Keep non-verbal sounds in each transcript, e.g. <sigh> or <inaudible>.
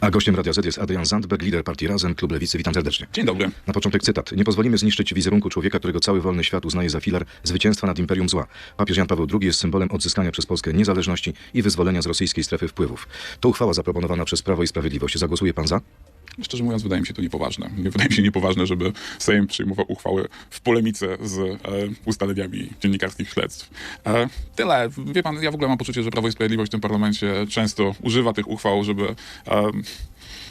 A gościem Radia Z jest Adrian Zandberg, lider partii Razem, Klub Lewicy. Witam serdecznie. Dzień dobry. Na początek cytat. Nie pozwolimy zniszczyć wizerunku człowieka, którego cały wolny świat uznaje za filar zwycięstwa nad imperium zła. Papież Jan Paweł II jest symbolem odzyskania przez Polskę niezależności i wyzwolenia z rosyjskiej strefy wpływów. To uchwała zaproponowana przez Prawo i Sprawiedliwość. Zagłosuje pan za? Szczerze mówiąc, wydaje mi się to niepoważne. Nie wydaje mi się niepoważne, żeby Sejm przyjmował uchwały w polemice z e, ustaleniami dziennikarskich śledztw. E, tyle. Wie pan, ja w ogóle mam poczucie, że Prawo i Sprawiedliwość w tym parlamencie często używa tych uchwał, żeby e,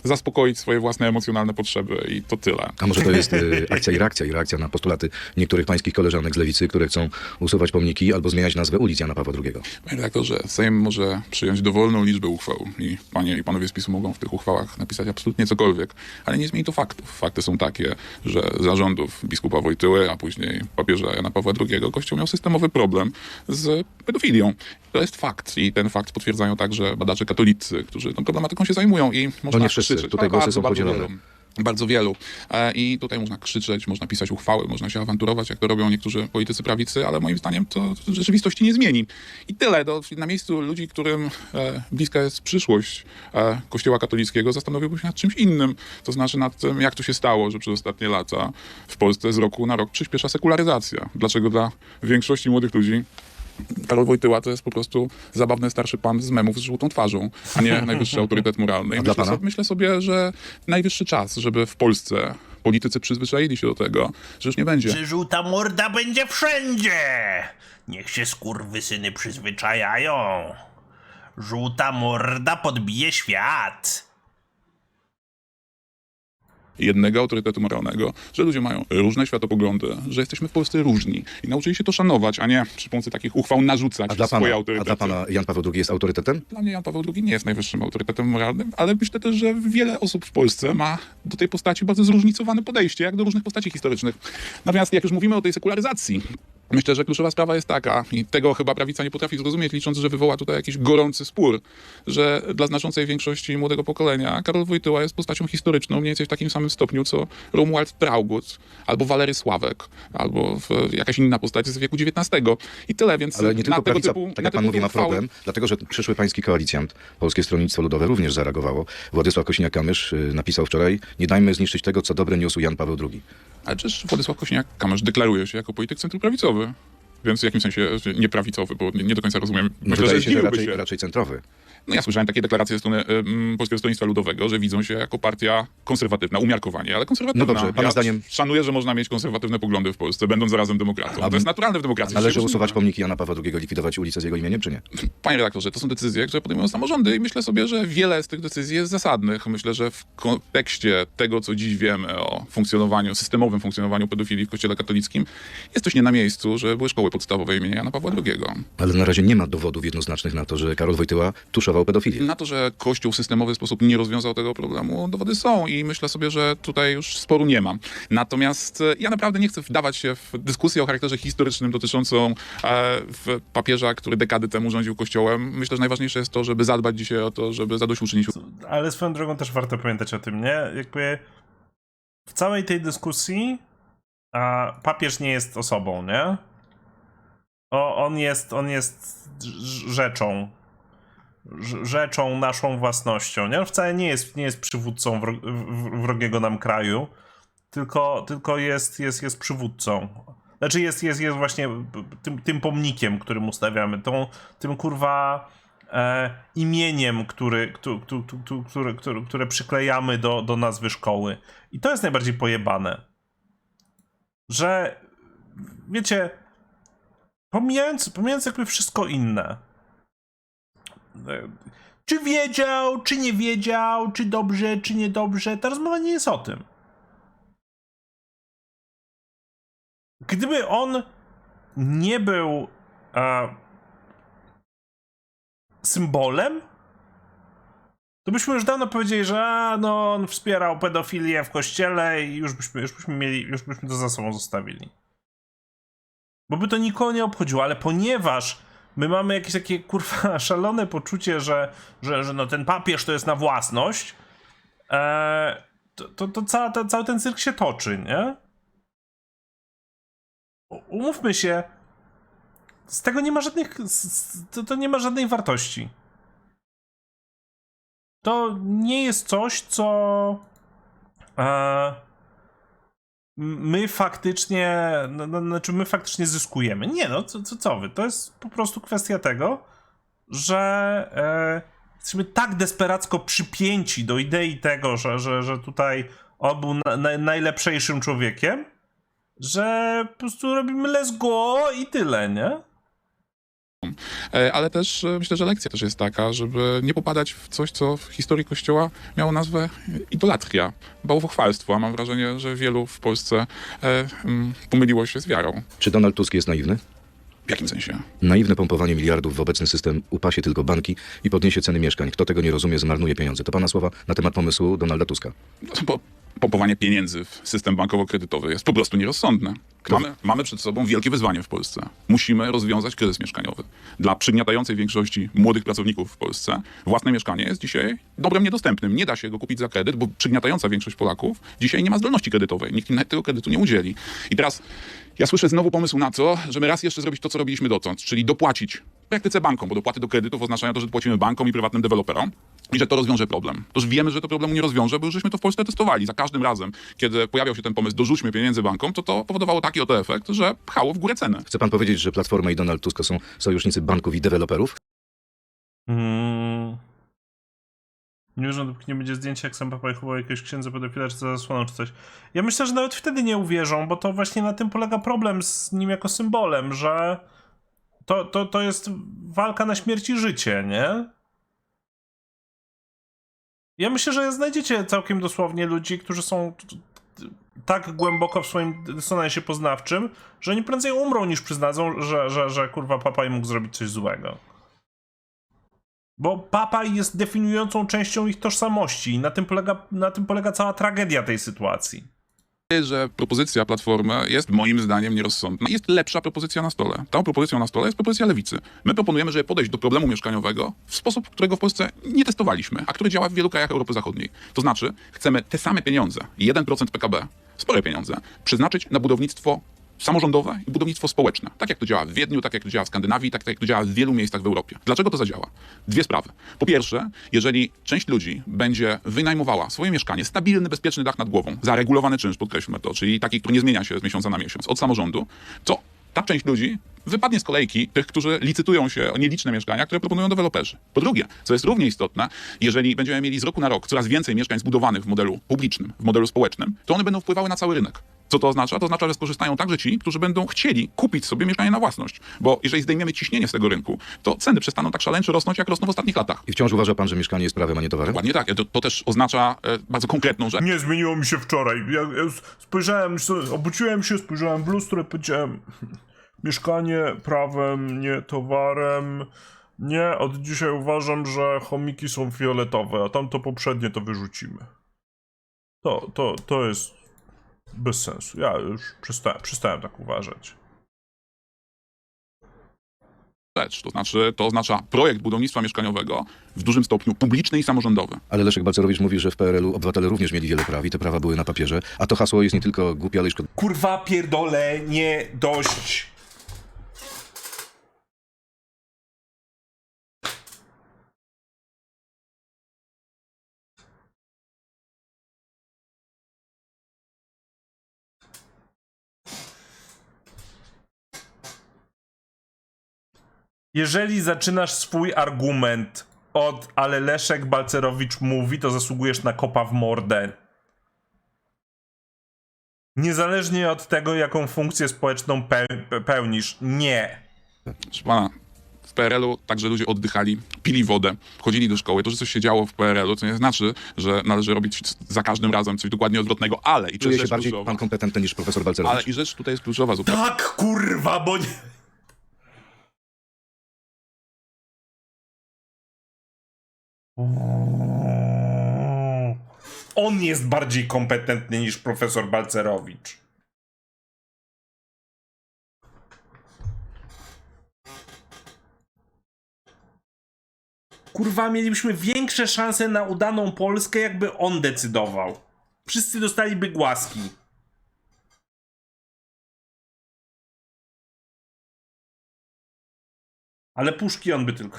zaspokoić swoje własne emocjonalne potrzeby i to tyle. A może to jest y, akcja i reakcja i reakcja na postulaty niektórych pańskich koleżanek z Lewicy, które chcą usuwać pomniki albo zmieniać nazwę ulic Jana Pawła II? Panie redaktorze, Sejm może przyjąć dowolną liczbę uchwał i panie i panowie z PiSu mogą w tych uchwałach napisać absolutnie cokolwiek, ale nie zmieni to faktów. Fakty są takie, że zarządów biskupa Wojtyły, a później papieża Jana Pawła II Kościół miał systemowy problem z pedofilią. To jest fakt i ten fakt potwierdzają także badacze katolicy, którzy tą problematyką się zajmują i można nie wszyscy. Krzyczeć. Tutaj No, głosy bardzo, są bardzo podzielone. wielu. Bardzo wielu. E, I tutaj można krzyczeć, można pisać uchwały, można się awanturować, jak to robią niektórzy politycy prawicy, ale moim zdaniem to w rzeczywistości nie zmieni. I tyle. To na miejscu ludzi, którym e, bliska jest przyszłość e, Kościoła katolickiego, zastanowiłbym się nad czymś innym. To znaczy nad tym, jak to się stało, że przez ostatnie lata w Polsce z roku na rok przyspiesza sekularyzacja. Dlaczego dla większości młodych ludzi Karol Wojtyła to jest po prostu zabawny starszy pan z memów z żółtą twarzą, a nie <laughs> najwyższy autorytet moralny. I myślę, sobie, myślę sobie, że najwyższy czas, żeby w Polsce politycy przyzwyczaili się do tego, że już nie będzie że żółta morda będzie wszędzie. Niech się skurwysyny przyzwyczajają. Żółta morda podbije świat. Jednego autorytetu moralnego, że ludzie mają różne światopoglądy, że jesteśmy w Polsce różni i nauczyli się to szanować, a nie przy pomocy takich uchwał narzucać A dla, swoje pana, a autorytety. dla pana Jan Paweł II jest autorytetem? Dla mnie Jan Paweł II nie jest najwyższym autorytetem moralnym, ale myślę też, że wiele osób w Polsce ma do tej postaci bardzo zróżnicowane podejście, jak do różnych postaci historycznych. Natomiast jak już mówimy o tej sekularyzacji, myślę, że kluczowa sprawa jest taka, i tego chyba prawica nie potrafi zrozumieć, licząc, że wywoła tutaj jakiś gorący spór, że dla znaczącej większości młodego pokolenia Karol Wojtyła jest postacią historyczną mniej więcej w takim samym stopniu, co Romuald Traugut, albo Walery Sławek, albo w, jakaś inna postać z wieku XIX. I tyle, więc Ale nie na tylko prawica, typu, tak jak pan mówi, ma typu uchwały- problem, dlatego że przyszły pański koalicjant, Polskie Stronnictwo Ludowe, również zareagowało. Władysław Kosiniak-Kamysz y, napisał wczoraj, nie dajmy zniszczyć tego, co dobre niósł Jan Paweł II. Ale przecież Władysław Kosiniak-Kamysz deklaruje się jako polityk centroprawicowy. Więc w jakim sensie nieprawicowy, bo nie, nie do końca rozumiem. No Myślę, wydaje że się, że raczej, się. raczej centrowy. No ja słyszałem takie deklaracje ze strony ym, Polskiego Stronnictwa Ludowego, że widzą się jako partia konserwatywna, umiarkowanie, ale konserwatywna. No dobrze, pana ja zdaniem- Szanuję, że można mieć konserwatywne poglądy w Polsce, będąc zarazem demokratą. To jest naturalne w demokracji. Należy usuwać pomniki Jana Pawła II, likwidować ulicę z jego imieniem, czy nie? Panie redaktorze, to są decyzje, które podejmują samorządy i myślę sobie, że wiele z tych decyzji jest zasadnych. Myślę, że w kontekście tego, co dziś wiemy o funkcjonowaniu, systemowym funkcjonowaniu pedofilii w Kościele katolickim, jest coś nie na miejscu, że były szkoły podstawowe imienia Jana Pawła II. Ale na razie nie ma dowodów jednoznacznych na to, że Karol Wojtyła pedofilię. Na to, że Kościół w systemowy sposób nie rozwiązał tego problemu, dowody są i myślę sobie, że tutaj już sporu nie ma. Natomiast e, ja naprawdę nie chcę wdawać się w dyskusję o charakterze historycznym dotyczącą e, w papieża, który dekady temu rządził Kościołem. Myślę, że najważniejsze jest to, żeby zadbać dzisiaj o to, żeby zadośćuczynić Ale swoją drogą też warto pamiętać o tym, nie? Jakby w całej tej dyskusji a papież nie jest osobą, nie? O, on jest, on jest rz- rzeczą. Rz- Rzeczą, naszą własnością, nie? On wcale nie jest, nie jest przywódcą wrogiego nam kraju, tylko, tylko jest, jest, jest przywódcą. Znaczy jest, jest, jest właśnie tym, tym pomnikiem, którym ustawiamy, tą, tym kurwa e, imieniem, który, któ- któ- któ- któ- które, które, które przyklejamy do, do nazwy szkoły. I to jest najbardziej pojebane. Że wiecie, pomijając, pomijając jakby wszystko inne. E, Czy wiedział, czy nie wiedział, czy dobrze, czy niedobrze, ta rozmowa nie jest o tym. Gdyby on nie był e, symbolem, to byśmy już dawno powiedzieli, że a, no, on wspierał pedofilię w kościele i już byśmy, już byśmy mieli, już byśmy to za sobą zostawili. Bo by to nikogo nie obchodziło, ale ponieważ my mamy jakieś takie kurwa <laughs> szalone poczucie, że, że, że no ten papież to jest na własność, e, to, to, to cała, ta, cały ten cyrk się toczy, nie? Umówmy się, z tego nie ma żadnych, z- to, to nie ma żadnej wartości. to nie jest coś, co e, my faktycznie, no, no, znaczy my faktycznie zyskujemy. Nie no, co, co, co wy, to jest po prostu kwestia tego, że e, jesteśmy tak desperacko przypięci do idei tego, że, że, że tutaj był na, na, najlepszejszym człowiekiem, że po prostu robimy let's go i tyle, nie? E, Ale też e, myślę, że lekcja też jest taka, żeby nie popadać w coś, co w historii Kościoła miało nazwę idolatria, bałwochwalstwo. A mam wrażenie, że wielu w Polsce e, pomyliło się z wiarą. Czy Donald Tusk jest naiwny? W jakim sensie? Naiwne pompowanie miliardów w obecny system upasie tylko banki i podniesie ceny mieszkań. Kto tego nie rozumie, zmarnuje pieniądze. To pana słowa na temat pomysłu Donalda Tuska. No, Bo pompowanie pieniędzy w system bankowo-kredytowy jest po prostu nierozsądne. Mamy, mamy przed sobą wielkie wyzwanie w Polsce. Musimy rozwiązać kryzys mieszkaniowy. Dla przygniatającej większości młodych pracowników w Polsce własne mieszkanie jest dzisiaj dobrem niedostępnym. Nie da się go kupić za kredyt, bo przygniatająca większość Polaków dzisiaj nie ma zdolności kredytowej. Nikt im tego kredytu nie udzieli. I teraz ja słyszę znowu pomysł na to, żeby raz jeszcze zrobić to, co robiliśmy dotąd, czyli dopłacić w praktyce bankom, bo dopłaty do kredytów oznaczają to, że płacimy bankom i prywatnym deweloperom i że to rozwiąże problem. Toż wiemy, że to problemu nie rozwiąże, bo już żeśmy to w Polsce testowali. Za każdym razem, kiedy pojawiał się ten pomysł, dorzućmy pieniędzy bankom, to to powodowało taki oto efekt, że pchało w górę cenę. Chce pan powiedzieć, że Platforma i Donald Tusk są sojusznicy banków i deweloperów? Mm. Nie wierzę, dopóki nie będzie zdjęcia, jak sam papa chował jakiegoś księdza pedofila, czy za zasłoną, czy coś. Ja myślę, że nawet wtedy nie uwierzą, bo to właśnie na tym polega problem z nim jako symbolem, że to, to, to jest walka na śmierć i życie, nie? Ja myślę, że znajdziecie całkiem dosłownie ludzi, którzy są tak głęboko w swoim dysonansie poznawczym, że oni prędzej umrą niż przyznadzą, że, że, że kurwa papa im mógł zrobić coś złego. Bo papa jest definiującą częścią ich tożsamości i na tym polega, na tym polega cała tragedia tej sytuacji. Że propozycja Platformy jest moim zdaniem nierozsądna. Jest lepsza propozycja na stole. Tą propozycją na stole jest propozycja lewicy. My proponujemy, żeby podejść do problemu mieszkaniowego w sposób, którego w Polsce nie testowaliśmy, a który działa w wielu krajach Europy Zachodniej. To znaczy, chcemy te same pieniądze, 1% PKB, spore pieniądze, przeznaczyć na budownictwo samorządowe i budownictwo społeczne. Tak jak to działa w Wiedniu, tak jak to działa w Skandynawii, tak jak to działa w wielu miejscach w Europie. Dlaczego to zadziała? Dwie sprawy. Po pierwsze, jeżeli część ludzi będzie wynajmowała swoje mieszkanie, stabilny, bezpieczny dach nad głową, zaregulowany czynsz, podkreślmy to, czyli taki, który nie zmienia się z miesiąca na miesiąc, od samorządu, to ta część ludzi wypadnie z kolejki tych, którzy licytują się o nieliczne mieszkania, które proponują deweloperzy. Po drugie, co jest równie istotne, jeżeli będziemy mieli z roku na rok coraz więcej mieszkań zbudowanych w modelu publicznym, w modelu społecznym, to one będą wpływały na cały rynek. Co to oznacza? To oznacza, że skorzystają także ci, którzy będą chcieli kupić sobie mieszkanie na własność. Bo jeżeli zdejmiemy ciśnienie z tego rynku, to ceny przestaną tak szaleńczo rosnąć, jak rosną w ostatnich latach. I wciąż uważa pan, że mieszkanie jest prawem, a nie towarem? Dokładnie tak. To, to też oznacza e, bardzo konkretną rzecz. Nie zmieniło mi się wczoraj. Ja, ja spojrzałem, obudziłem się, spojrzałem w lustro i powiedziałem <laughs> mieszkanie prawem, nie towarem. Nie, od dzisiaj uważam, że chomiki są fioletowe, a tamto poprzednie to wyrzucimy. To, to, to jest bez sensu. Ja już przestałem, przestałem tak uważać. rzecz. To znaczy, to oznacza projekt budownictwa mieszkaniowego w dużym stopniu publiczny i samorządowy. Ale Leszek Balcerowicz mówi, że w PRL-u obywatele również mieli wiele praw i te prawa były na papierze, a to hasło jest nie tylko głupie, ale i szkodliwe. Kurwa pierdolę, nie dość. Jeżeli zaczynasz swój argument od ale Leszek Balcerowicz mówi, to zasługujesz na kopa w mordę. Niezależnie od tego, jaką funkcję społeczną pe- pe- pełnisz. Nie. Proszę pana, w PRL-u także ludzie oddychali, pili wodę, chodzili do szkoły. To, że coś się działo w PRL-u, to nie znaczy, że należy robić za każdym razem coś dokładnie odwrotnego, ale i jest się bardziej kluczowa. pan kompetentny niż profesor Balcerowicz. Ale i rzecz tutaj jest kluczowa zupełnie. Tak, kurwa, bo nie... On jest bardziej kompetentny niż profesor Balcerowicz. Kurwa, mielibyśmy większe szanse na udaną Polskę, jakby on decydował. Wszyscy dostaliby głaski. Ale puszki on by tylko.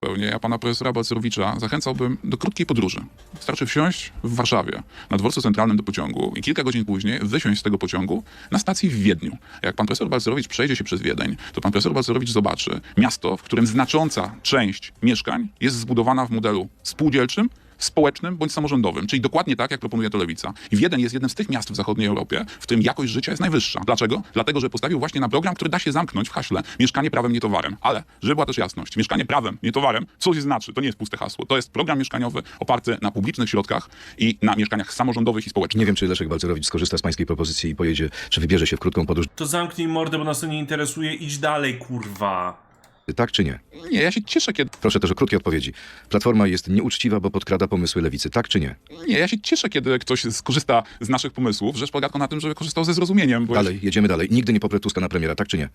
Pewnie ja pana profesora Balcerowicza zachęcałbym do krótkiej podróży. Wystarczy wsiąść w Warszawie na dworcu centralnym do pociągu i kilka godzin później wysiąść z tego pociągu na stacji w Wiedniu. Jak pan profesor Balcerowicz przejdzie się przez Wiedeń, to pan profesor Balcerowicz zobaczy miasto, w którym znacząca część mieszkań jest zbudowana w modelu spółdzielczym, społecznym bądź samorządowym, czyli dokładnie tak, jak proponuje to lewica. I Wiedeń jest jednym z tych miast w zachodniej Europie, w którym jakość życia jest najwyższa. Dlaczego? Dlatego, że postawił właśnie na program, który da się zamknąć w haśle mieszkanie prawem, nie towarem. Ale, żeby była też jasność, mieszkanie prawem, nie towarem, coś znaczy, to nie jest puste hasło. To jest program mieszkaniowy oparty na publicznych środkach i na mieszkaniach samorządowych i społecznych. Nie wiem, czy Leszek Balcerowicz skorzysta z pańskiej propozycji i pojedzie, czy wybierze się w krótką podróż. To zamknij mordę, bo nas to nie interesuje. Idź dalej, kurwa. Tak czy nie? Nie, ja się cieszę, kiedy Proszę też o krótkie odpowiedzi. Platforma jest nieuczciwa, bo podkrada pomysły lewicy. Tak czy nie? Nie, ja się cieszę, kiedy ktoś skorzysta z naszych pomysłów. Rzecz polega tylko na tym, żeby korzystał ze zrozumieniem, bo Dalej, jedziemy dalej. Nigdy nie poprę Tuska na premiera. Tak czy nie?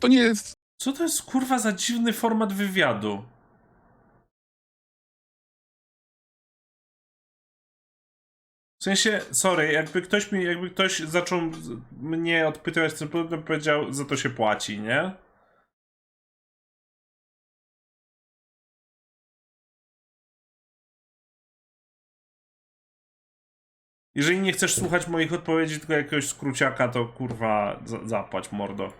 to nie jest Co to jest kurwa za dziwny format wywiadu? W sensie, sorry, jakby ktoś mi, jakby ktoś zaczął mnie odpytywać, co to bym powiedział, za to się płaci, nie? Jeżeli nie chcesz słuchać moich odpowiedzi, tylko jakiegoś skróciaka, to kurwa za- zapłać mordo.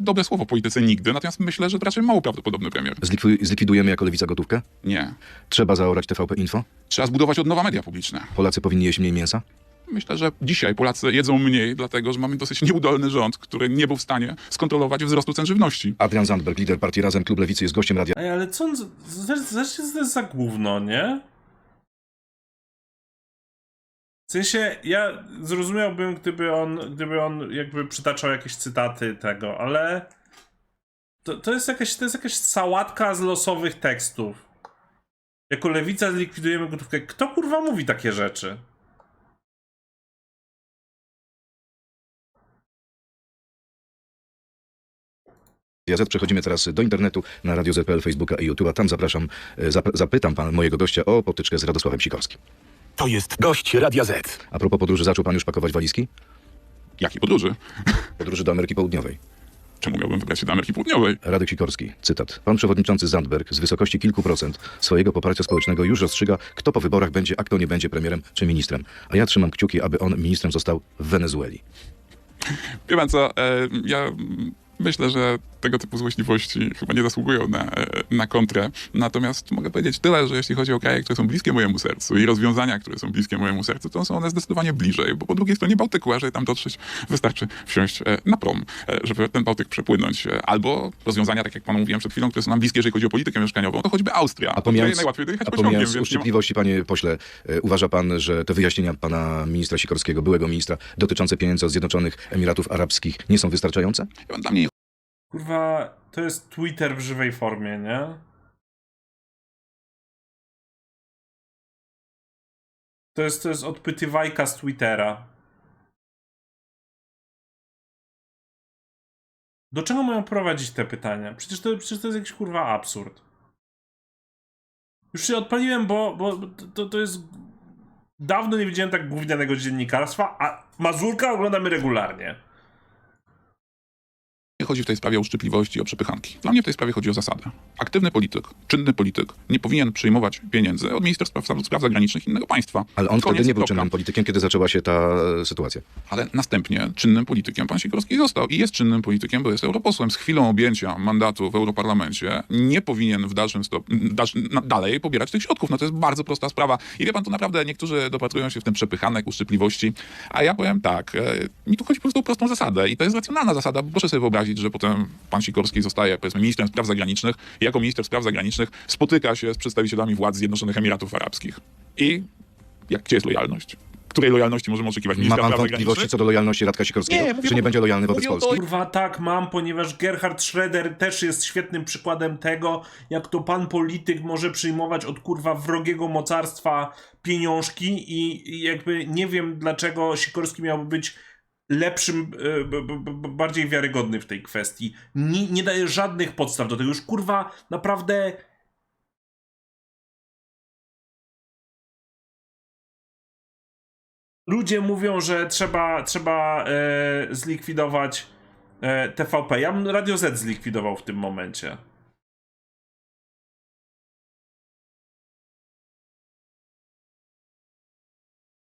dobre słowo w polityce nigdy, natomiast myślę, że raczej mało prawdopodobny premier. Zlikwi- zlikwidujemy jako lewica gotówkę? Nie. Trzeba zaorać TVP Info? Trzeba zbudować od nowa media publiczne. Polacy powinni jeść mniej mięsa? Myślę, że dzisiaj Polacy jedzą mniej, dlatego że mamy dosyć nieudolny rząd, który nie był w stanie skontrolować wzrostu cen żywności. Adrian Zandberg, lider partii Razem, Klub Lewicy, jest gościem radia. Ej, ale co on... z- z- Zobaczcie, co to jest za gówno, nie? W sensie, ja zrozumiałbym, gdyby on, gdyby on jakby przytaczał jakieś cytaty tego, ale... To, to, jest jakaś, to jest jakaś sałatka z losowych tekstów. Jako lewica zlikwidujemy gotówkę. Kto kurwa mówi takie rzeczy? Z. Przechodzimy teraz do internetu na Radio ZPL, Facebooka i YouTube'a. Tam zapraszam, e, zap, zapytam pan mojego gościa o potyczkę z Radosławem Sikorskim. To jest gość Radia Z. A propos podróży, zaczął pan już pakować walizki? Jakiej podróży? <laughs> Podróży do Ameryki Południowej. Czemu miałbym wybrać się do Ameryki Południowej? Radek Sikorski, cytat. Pan przewodniczący Zandberg z wysokości kilku procent swojego poparcia społecznego już rozstrzyga, kto po wyborach będzie, a kto nie będzie premierem czy ministrem. A ja trzymam kciuki, aby on ministrem został w Wenezueli. Wie pan co, e, ja myślę, że tego typu złośliwości chyba nie zasługują na, e, na kontrę. Natomiast mogę powiedzieć tyle, że jeśli chodzi o kraje, które są bliskie mojemu sercu i rozwiązania, które są bliskie mojemu sercu, to są one zdecydowanie bliżej, bo po drugiej stronie Bałtyku, a żeby tam dotrzeć, wystarczy wsiąść e, na prom, e, żeby ten Bałtyk przepłynąć. Albo rozwiązania, tak jak panu mówiłem przed chwilą, które są nam bliskie, jeżeli chodzi o politykę mieszkaniową, to choćby Austria. A pomijając, najłatwiej dojechać a pociągiem, pomijając ma... uszczypliwości, panie pośle, uważa pan, że te wyjaśnienia pana ministra Sikorskiego, byłego ministra, dotyczące pieniędzy od Zjednoczonych Emiratów Arabskich nie są wystarczające? Dla mnie nie Kurwa, to jest Twitter w żywej formie, nie? To jest, to jest odpytywajka z Twittera. Do czego mają prowadzić te pytania? Przecież to, przecież to jest jakiś kurwa absurd. Już się odpaliłem, bo, bo to, to jest... Dawno nie widziałem tak gównianego dziennikarstwa, a Mazurka oglądamy regularnie. Chodzi w tej sprawie o uszczypliwości, o przepychanki. Dla mnie w tej sprawie chodzi o zasadę. Aktywny polityk, czynny polityk nie powinien przyjmować pieniędzy od Ministerstwa Spraw, Zagranicznych innego państwa. Ale on Koniec, wtedy nie był czynnym politykiem, kiedy zaczęła się ta e, sytuacja. Ale następnie czynnym politykiem pan Sikorski został i jest czynnym politykiem, bo jest europosłem. Z chwilą objęcia mandatu w Europarlamencie nie powinien w dalszym stopniu, dalej pobierać tych środków. No to jest bardzo prosta sprawa. I wie pan, to naprawdę niektórzy dopatrują się w tym przepychanek, uszczypliwości, a ja powiem tak, e, mi tu chodzi po prostu o prostą zasadę i to jest racjonalna zasada, bo proszę sobie wyobrazić, że potem pan Sikorski zostaje, powiedzmy, ministrem spraw zagranicznych i jako minister spraw zagranicznych spotyka się z przedstawicielami władz Zjednoczonych Emiratów Arabskich. I jak, gdzie jest lojalność? Której lojalności możemy oczekiwać Ma pan wątpliwości co do lojalności Radka Sikorskiego? Nie, mówię Czy nie będzie lojalny wobec Polski? to- Kurwa, tak mam, ponieważ Gerhard Schroeder też jest świetnym przykładem tego, jak to pan polityk może przyjmować od kurwa wrogiego mocarstwa pieniążki i, i jakby nie wiem dlaczego Sikorski miałby być lepszym, e, bardziej wiarygodny w tej kwestii. Nie, nie daje żadnych podstaw do tego. Już kurwa naprawdę Ludzie mówią, że trzeba, trzeba e, zlikwidować e, TVP. Ja bym Radio Z zlikwidował w tym momencie.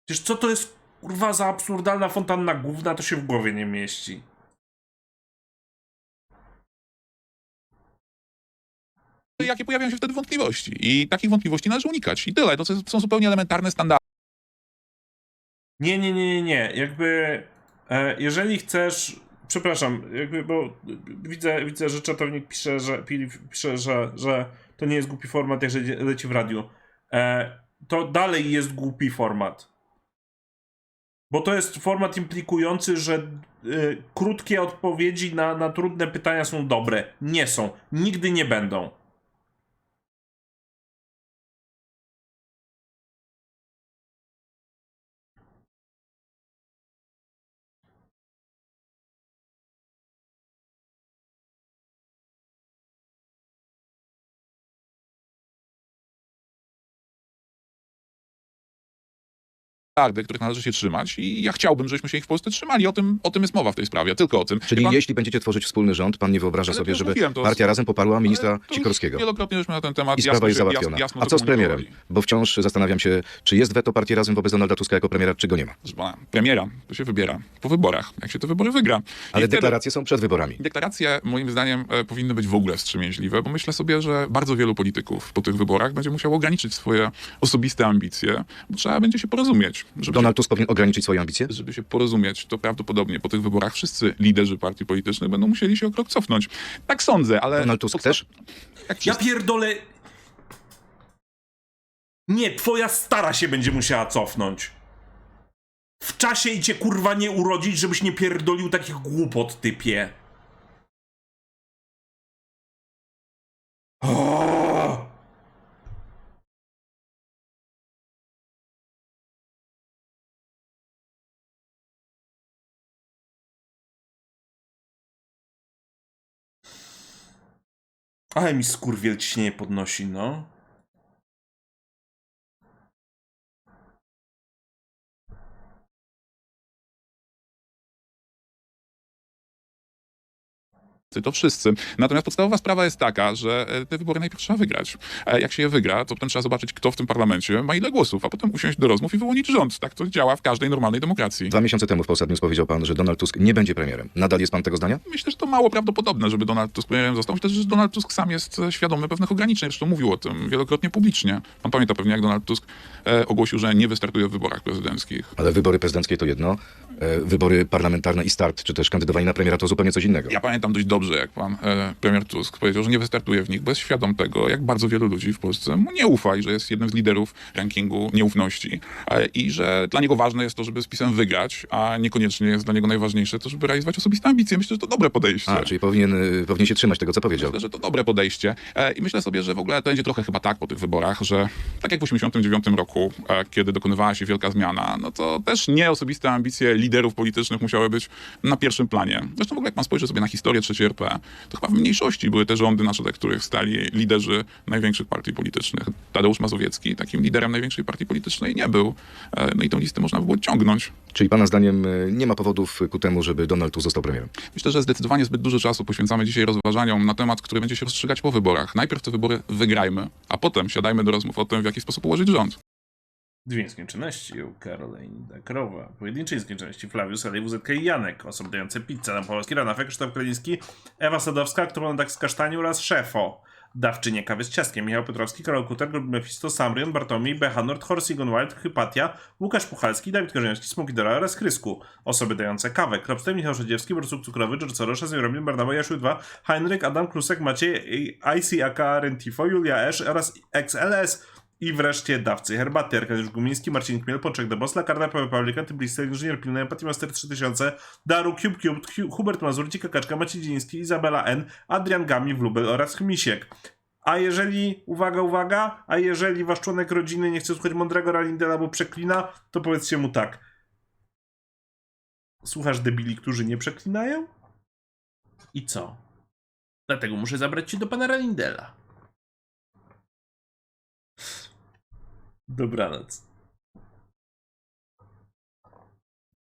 Przecież co to jest kurwa za absurdalna fontanna główna, to się w głowie nie mieści. jakie pojawiają się wtedy wątpliwości. I takich wątpliwości należy unikać. I tyle. To są zupełnie elementarne standardy. Nie, nie, nie, nie, nie. Jakby e, jeżeli chcesz. Przepraszam, jakby, bo widzę, widzę, że czatownik pisze, że, pi- pisze, że, że to nie jest głupi format, jeżeli leci w radiu. E, to dalej jest głupi format. Bo to jest format implikujący, że e, krótkie odpowiedzi na, na trudne pytania są dobre. Nie są. Nigdy nie będą. Których należy się trzymać i ja chciałbym, żebyśmy się ich w Polsce trzymali. O tym, o tym jest mowa w tej sprawie, tylko o tym. Czyli pan- jeśli będziecie tworzyć wspólny rząd, pan nie wyobraża Ale sobie, żeby to- partia razem poparła ministra Sikorskiego. Wielokrotnie żeśmy na ten temat I sprawa jasno jest załatwiona. Jasno, A co z premierem? Bo wciąż zastanawiam się, czy jest weto partii razem wobec Donalda Tuska jako premiera, czy go nie ma. Pana, premiera, to się wybiera po wyborach, jak się te wybory wygra. I Ale wtedy- deklaracje są przed wyborami. Deklaracje moim zdaniem e, powinny być w ogóle wstrzemięźliwe, bo myślę sobie, że bardzo wielu polityków po tych wyborach będzie musiało ograniczyć swoje osobiste ambicje, bo trzeba będzie się porozumieć. Żeby, Donald Tusk powinien ograniczyć swoje ambicje? się, żeby się porozumieć, to prawdopodobnie po tych wyborach wszyscy liderzy partii politycznych będą musieli się o krok cofnąć. Tak sądzę, ale... Donald Tusk też? Jak Ja pierdolę. Nie, twoja stara się będzie musiała cofnąć. W czasie i cię kurwa nie urodzić, żebyś nie pierdolił takich głupot, typie. Ale mi skurwiel ciśnienie podnosi, no. To wszyscy. Natomiast podstawowa sprawa jest taka, że e, te wybory najpierw trzeba wygrać. Jak się je wygra, to potem trzeba zobaczyć, kto w tym parlamencie ma ile głosów, a potem usiąść do rozmów i wyłonić rząd. Tak to działa w każdej normalnej demokracji. Dwa miesiące temu w Polsat News powiedział pan, że Donald Tusk nie będzie premierem. Nadal jest pan tego zdania? Myślę, że to mało prawdopodobne, żeby Donald Tusk premierem został. Myślę, że Donald Tusk sam jest e, świadomy pewnych ograniczeń, zresztą mówił o tym wielokrotnie publicznie. Pan pamięta pewnie, jak Donald Tusk e, ogłosił, że nie wystartuje w wyborach prezydenckich. Ale wybory prezydenckie to jedno, wybory parlamentarne i start, czy też kandydowanie na premiera to zupełnie coś innego. Ja pamiętam dość dobrze, jak pan e, premier Tusk powiedział, że nie wystartuje w nich, bo jest świadom tego, jak bardzo wielu ludzi w Polsce mu nie ufa i że jest jednym z liderów rankingu nieufności e, i że dla niego ważne jest to, żeby z PiSem wygrać, a niekoniecznie jest dla niego najważniejsze to, żeby realizować osobiste ambicje. Myślę, że to dobre podejście. A, czyli powinien, e, powinien się trzymać tego, co powiedział. Myślę, że to dobre podejście e, i myślę sobie, że w ogóle to będzie trochę chyba tak po tych wyborach, że tak jak w 1989 roku, e, kiedy dokonywała się wielka zmiana, no to też nie osobiste ambicje liderów politycznych musiały być na pierwszym planie. Zresztą w ogóle jak pan spojrzy sobie na historię III RP, to chyba w mniejszości były te rządy, na czele których stali liderzy największych partii politycznych. Tadeusz Mazowiecki takim liderem największej partii politycznej nie był. E, No i tę listę można by było ciągnąć. Czyli pana zdaniem e, nie ma powodów ku temu, żeby Donald Tusk został premierem. Myślę, że zdecydowanie zbyt dużo czasu poświęcamy dzisiaj rozważaniom na temat, który będzie się rozstrzygać po wyborach. Najpierw te wybory wygrajmy, a potem siadajmy do rozmów o tym, w jaki sposób ułożyć rząd. Dwie nieskończoności u Caroline Dakrowa. Pojedynczej nieskończoności Flawius, Alej WZK i Janek. Osoby dające pizzę na Polski, Ranafek, Krzysztof Kraliński, Ewa Sadowska, Którądak z Kasztani oraz Szefo. Dawczynie kawy z ciastkiem. Michał Piotrowski, Karol Kuter, Grub Mephisto, Samrion, Bartomi, Horst Egon Wild, Hypatia, Łukasz Puchalski, Dawid Korzyński, Smoki Dora oraz Krysku. Osoby dające kawę. Klopster, Michał Szedziewski, Borsuk Cukrowy, George Soros, Robin, Barnawa, Jaszu 2, Heinrich, Adam Klusek, Maciej, ICAK, Rentifo, Julia Esz oraz XLS. I wreszcie dawcy herbaty, Arkadiusz Gumiński, Marcin Chmiel, Pączek de Bosla, Karda Paweł Pawlika, Tyblister, Inżynier Pilny, Empatii Master 3000, Daru, Cube Cube, Hu- Hubert Mazur, Cika Kaczka, Maciej Dziński, Izabela N, Adrian Gami, Wlubel oraz Chmisiek. A jeżeli, uwaga, uwaga, a jeżeli wasz członek rodziny nie chce słuchać mądrego Ralindela, bo przeklina, to powiedzcie mu tak. Słuchasz debili, którzy nie przeklinają? I co? Dlatego muszę zabrać cię do pana Ralindela. Dobranoc.